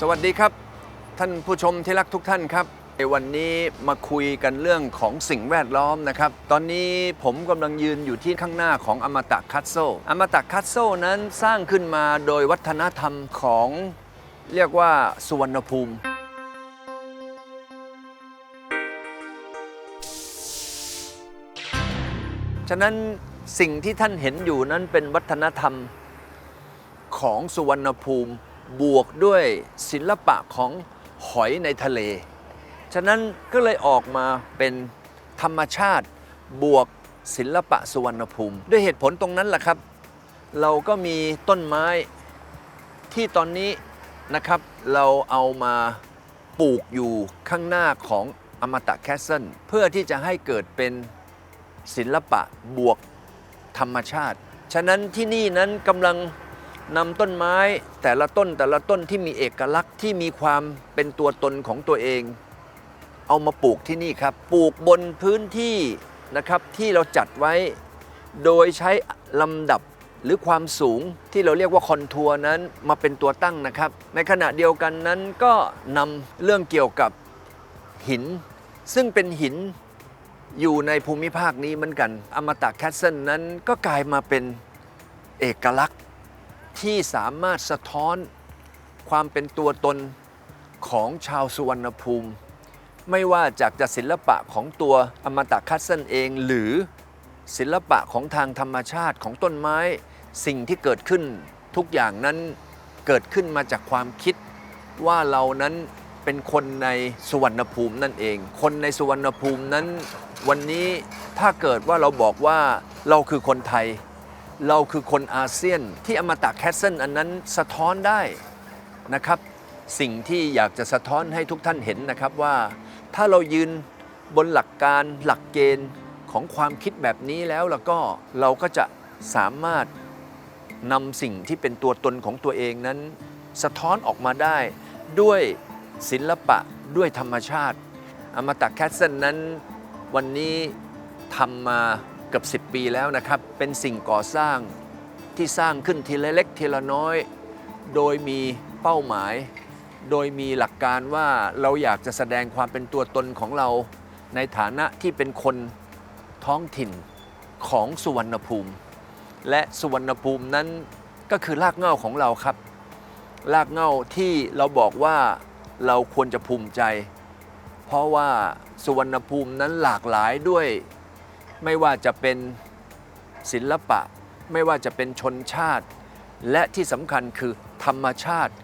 สวัสดีครับ ท่านผู้ชมที่รักทุกท่านครับในวันนี้มาคุยกันเรื่องของสิ่งแวดล้อมนะครับ ตอนนี้ผมกำลังยืนอยู่ที่ข้างหน้าของอมตะคัตโซอมตะคัตโซนั้นสร้างขึ้นมาโดยวัฒนธรรมของเรียกว่าสุวรรณภูมิ ฉะนั้นสิ่งที่ท่านเห็นอยู่นั้นเป็นวัฒนธรรมของสุวรรณภูมิ บวกด้วยศิลปะของหอยในทะเล ฉะนั้นก็เลยออกมาเป็นธรรมชาติบวกศิลปะสุวรรณภูมิ ด้วยเหตุผลตรงนั้นแหละครับ เราก็มีต้นไม้ที่ตอนนี้นะครับ เราเอามาปลูกอยู่ข้างหน้าของอมตะแคสเซิลเพื่อที่จะให้เกิดเป็นศิลปะบวกธรรมชาติ ฉะนั้นที่นี่นั้นกำลัง นำต้นไม้แต่ละต้นแต่ละต้นที่มีเอกลักษณ์ที่มีความเป็นตัวตนของตัวเอง เอามาปลูกที่นี่ครับ ปลูกบนพื้นที่นะครับที่เราจัดไว้ โดยใช้ลำดับหรือความสูงที่เราเรียกว่าคอนทัวร์นั้นมาเป็นตัวตั้งนะครับ ในขณะเดียวกันนั้นก็นำเรื่องเกี่ยวกับหิน ซึ่งเป็นหินอยู่ในภูมิภาคนี้เหมือนกัน อมตะแคสเซิลนั้นก็กลายมาเป็นเอกลักษณ์ ที่สามารถสะท้อนความเป็นตัวตนของชาวสุวรรณภูมิ ไม่ว่าจากจะศิลปะของตัวอมตะแคสเซิลเอง หรือศิลปะของทางธรรมชาติของต้นไม้ สิ่งที่เกิดขึ้นทุกอย่างนั้นเกิดขึ้นมาจากความคิดว่าเรานั้นเป็นคนในสุวรรณภูมินั่นเอง คนในสุวรรณภูมินั้นวันนี้ถ้าเกิดว่าเราบอกว่าเราคือคนไทย เราคือคนอาเซียนที่อมตะแคสเซิลอันนั้นสะท้อนได้นะครับ สิ่งที่อยากจะสะท้อนให้ทุกท่านเห็นนะครับว่า ถ้าเรายืนบนหลักการหลักเกณฑ์ของความคิดแบบนี้แล้วแล้วก็เราก็จะสามารถนำสิ่งที่เป็นตัวตนของตัวเองนั้น สะท้อนออกมาได้ด้วยศิลปะด้วยธรรมชาติ อมตะแคสเซิลนั้นวันนี้ทำมา เกือบ10 ปีแล้วนะครับ เป็นสิ่งก่อสร้างที่สร้างขึ้นทีละเล็กทีละน้อย โดยมีเป้าหมาย โดยมีหลักการว่าเราอยากจะแสดงความเป็นตัวตนของเรา ในฐานะที่เป็นคนท้องถิ่นของสุวรรณภูมิ และสุวรรณภูมินั้นก็คือรากเหง้าของเราครับ รากเหง้าที่เราบอกว่าเราควรจะภูมิใจ เพราะว่าสุวรรณภูมินั้นหลากหลายด้วย ไม่ว่าจะเป็นศิลปะ ไม่ว่าจะเป็นชนชาติ และที่สำคัญคือธรรมชาติ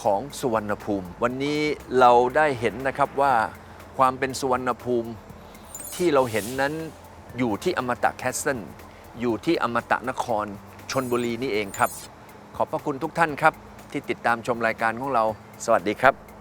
ของสุวรรณภูมิ วันนี้เราได้เห็นนะครับว่าความเป็นสุวรรณภูมิที่เราเห็นนั้นอยู่ที่อมตะแคสเซิลอยู่ที่อมตะนครชนบุรีนี่เองครับ ขอบพระคุณทุกท่านครับ ที่ติดตามชมรายการของเรา สวัสดีครับ